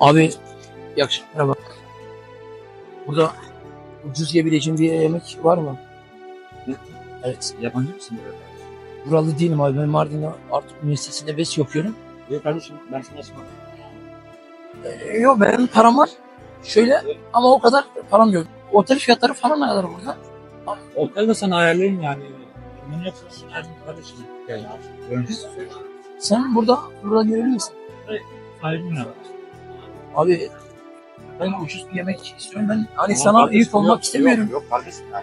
Abi akşamlar bak. Burada ucuz yiyebileceğim bir yemek var mı? Evet. Yabancı mısın böyle? Buralı değilim abi. Ben Mardin'de artık üniversitesinde BES okuyorum. Yok kardeşim ben sana ısmarladım. Ee, yok benim param var. Şöyle ama o kadar param yok. Otel fiyatları falan ne kadar burada? Otel de sana ayarlayayım yani. Kimin yaparsın yani kardeşim. Yani. Sen burada, burada görevli misin? Sahibim ya. Abi ben ucuz bir yemek istiyorum. Ben hani sana yük olmak istemiyorum. Yok, yok kardeşim ya.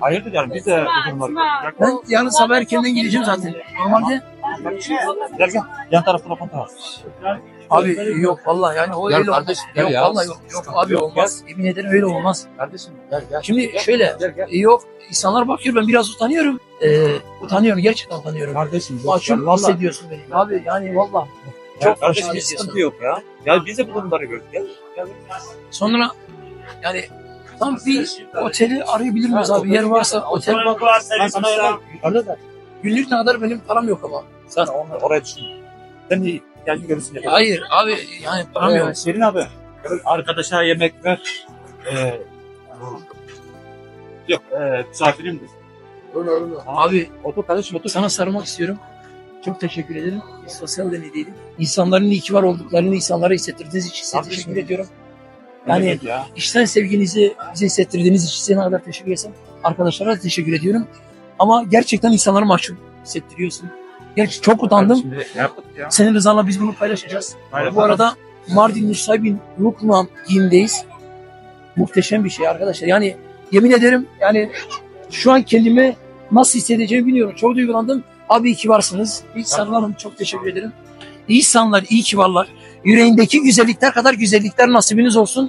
Hayırdır yani biz de bu durumları. Ben yarın sabah erkenden gideceğim zaten. Normalde Gel gel. Yan tarafta lokanta var. abi yok vallahi yani o Gel öyle olmaz. gel Yok ya. vallahi yok. Yok abi olmaz. Yemin ederim öyle olmaz. Kardeşim gel gel. Şimdi şöyle Gel gel. e, yok insanlar bakıyor ben biraz utanıyorum. Ee, utanıyorum gerçekten utanıyorum. Kardeşim yok. Mahcup Vallahi. hissediyorsun beni. Abi yani valla. Çok Çok kardeşim hoşuma hiç gidiyorsun. sıkıntı yok ya. Ya biz de bu durumları gördük. Gel. Sonra yani tam bir oteli arayabilir miyiz abi? Yer varsa otel bak. Ben sana da. Günlük ne kadar benim param yok ama. Sen onu oraya düşün. Sen iyi. Gel görürsün. yapalım. Hayır abi yani param yok. Ee, Serin abi. Arkadaşa yemek ver. Ee, yok. E, misafirimdir. Abi Otur kardeşim otur. sana sarılmak istiyorum. Çok teşekkür ederim. Biz sosyal deneydeydik. İnsanların iyi ki var olduklarını insanlara hissettirdiğiniz için size teşekkür ediyorum. Yani ya. içten sevginizi bize hissettirdiğiniz için size ne kadar teşekkür etsem arkadaşlara da teşekkür ediyorum. Ama gerçekten insanları mahcup hissettiriyorsun. Gerçi çok utandım. Ya? Senin rızanla biz bunu paylaşacağız. Bu arada Mardin Nusaybin Lukman giyimdeyiz. Muhteşem bir şey arkadaşlar. Yani yemin ederim yani şu an kendimi nasıl hissedeceğimi bilmiyorum. Çok duygulandım. Abi iyi ki varsınız. İyi sarılalım. Çok teşekkür ederim. İyi insanlar, iyi ki varlar. Yüreğindeki güzellikler kadar güzellikler nasibiniz olsun.